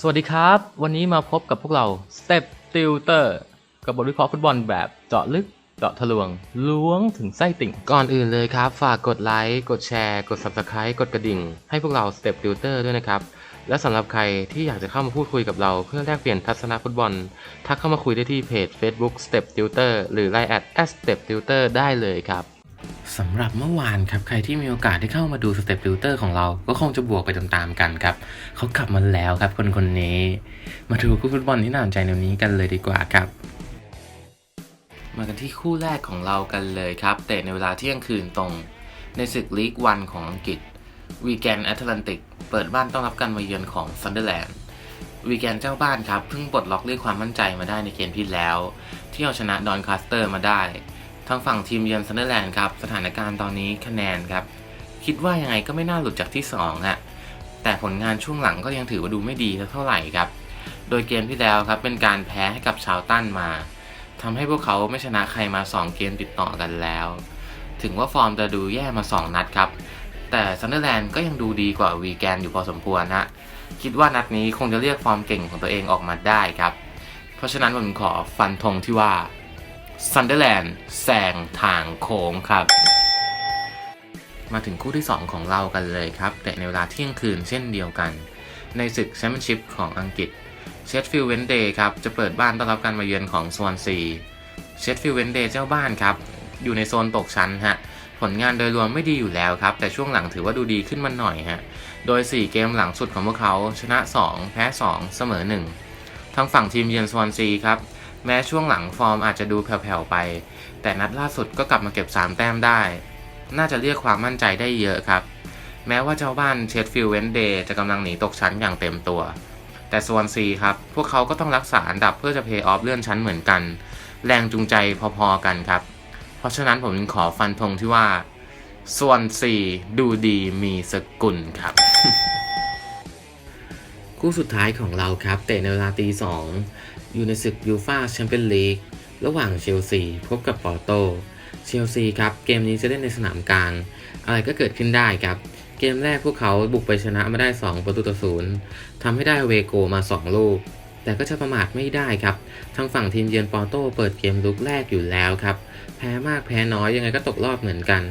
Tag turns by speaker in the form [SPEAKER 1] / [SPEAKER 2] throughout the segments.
[SPEAKER 1] สวัสดีครับ วันนี้มาพบกับพวกเรา Step Tutor กับบทวิเคราะห์ฟุตบอลแบบเจาะลึกเจาะทะลวง ล้วงถึงไส้ติ่ง ก่อนอื่นเลยครับ ฝากกดไลค์ กดแชร์ กด Subscribe กดกระดิ่ง ให้พวกเรา Step Tutor ด้วยนะครับ และสำหรับใครที่อยากจะเข้ามาพูดคุยกับเราเพื่อแลกเปลี่ยนทัศนฟุตบอล ทักเข้ามาคุยได้ที่เพจ Facebook Step Tutor หรือ Line at Step Tutor ได้เลยครับ สำหรับเมื่อวานครับใครที่มีโอกาสได้เข้ามาดูสเต็ปติวเตอร์ของเราก็คงจะบวกไปตามๆกันครับเขากลับมาแล้วครับคนคนนี้ มาดูคู่ฟุตบอลที่น่าสนใจในวันนี้กันเลยดีกว่าครับมากันที่คู่แรกของเรากันเลยครับเตะในเวลาเที่ยงคืนตรง ในศึกลีกวันของอังกฤษวีแกนแอตแลนติกเปิดบ้านต้อนรับการมาเยือนของซันเดอร์แลนด์วีแกนเจ้าบ้านครับเพิ่งปลดล็อกเรียกความมั่นใจมาได้ในเกมที่แล้ว ที่เอาชนะดอนคาสเตอร์มาได้ ทางฝั่งทีมเยือนซันเดอร์แลนด์ครับสถานการณ์ตอนนี้คะแนนครับ คิดว่ายังไงก็ไม่น่าหลุดจากที่2ฮะแต่ผลงานช่วงหลังก็ยังถือว่าดูไม่ดีเท่าไหร่ครับ โดยเกมที่แล้วครับเป็นการแพ้ให้กับชาวตั้นมาทำให้พวกเขาไม่ชนะใครมา 2 เกมติดต่อกันแล้ว ถึงว่าฟอร์มจะดูแย่มา 2 นัดครับ แต่ซันเดอร์แลนด์ก็ยังดูดีกว่าวีแกนอยู่พอสมควรฮะคิดว่านัดนี้คงจะเรียกฟอร์มเก่งของตัวเองออกมาได้ครับ เพราะฉะนั้นผมขอฟันธงที่ว่า ซันเดอร์แลนด์แซงทางโค้งครับ มาถึงคู่ที่ 2 ของเรากันเลยครับ แต่ในเวลาเที่ยงคืนเช่นเดียวกัน ในศึกแชมเปี้ยนชิพของอังกฤษเชฟฟิลด์เวนเดย์ครับ จะเปิดบ้านต้อนรับการมาเยือนของสวอนซีเชฟฟิลด์เวนเดย์เจ้าบ้านครับ อยู่ในโซนตกชั้นฮะผลงานโดยรวมไม่ดีอยู่แล้วครับ แต่ช่วงหลังถือว่าดูดีขึ้นมาหน่อยฮะ โดย 4 เกมหลังสุดของพวกเขาชนะ 2 แพ้ 2 เสมอ 1 ทางฝั่งทีมเยือนสวอนซีครับ แม้ช่วงหลังฟอร์มอาจจะดูแผ่วๆไป แต่นัดล่าสุดก็กลับมาเก็บ 3 แต้มได้ น่าจะเรียกความมั่นใจได้เยอะครับ แม้ว่าเจ้าบ้านเชดฟิลด์เวนเดย์จะกำลังหนีตกชั้นอย่างเต็มตัว แต่สวอนซีครับ พวกเขาก็ต้องรักษาอันดับเพื่อจะเพย์ออฟเลื่อนชั้นเหมือนกัน แรงจูงใจพอๆกันครับ เพราะฉะนั้นผมจึงขอฟันธงที่ว่าสวอนซีดูดีมีสกุลครับ คู่สุดท้ายของเราครับเตะในเวลาตีสองอยู่ในศึกยูฟาแชมเปี้ยนลีกระหว่างเชลซีพบกับปอร์โตเชลซีครับเกมนี้จะเล่นในสนามกลาง อะไรก็เกิดขึ้นได้ครับ เกมแรกพวกเขาบุกไปชนะมาได้ 2 ประตูต่อศูนย์ทำให้ได้เวโกมา 2 ลูก แต่ก็จะประมาทไม่ได้ครับ ทางฝั่งทีมเยือนปอร์โตเปิดเกมลุกแรกอยู่แล้วครับ แพ้มากแพ้น้อยยังไงก็ตกรอบเหมือนกัน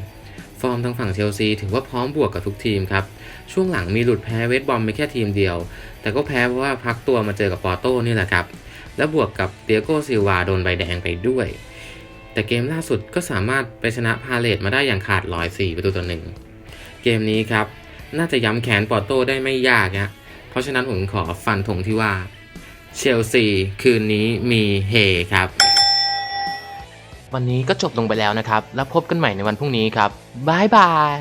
[SPEAKER 1] ฟอร์มทางฝั่งเชลซีถือว่าพร้อมบวกกับทุกทีมครับ ช่วงหลังมีหลุดแพ้เวสบอมไปแค่ทีมเดียว แต่ก็แพ้เพราะว่าพักตัวมาเจอกับปอร์โตนี่แหละครับ และบวกกับเตียโกซิลวาโดนใบแดงไปด้วย แต่เกมล่าสุดก็สามารถไปชนะพาเลตมาได้อย่างขาดลอย4ประตูต่อหนึ่งเกมนี้ครับ น่าจะย้ำแขนปอร์โตได้ไม่ยากนะเพราะฉะนั้นผมขอฟันธงที่ว่าเชลซีคืนนี้มีเฮครับ วันนี้ก็จบลงไปแล้วนะครับ แล้วพบกันใหม่ในวันพรุ่งนี้ครับบายบาย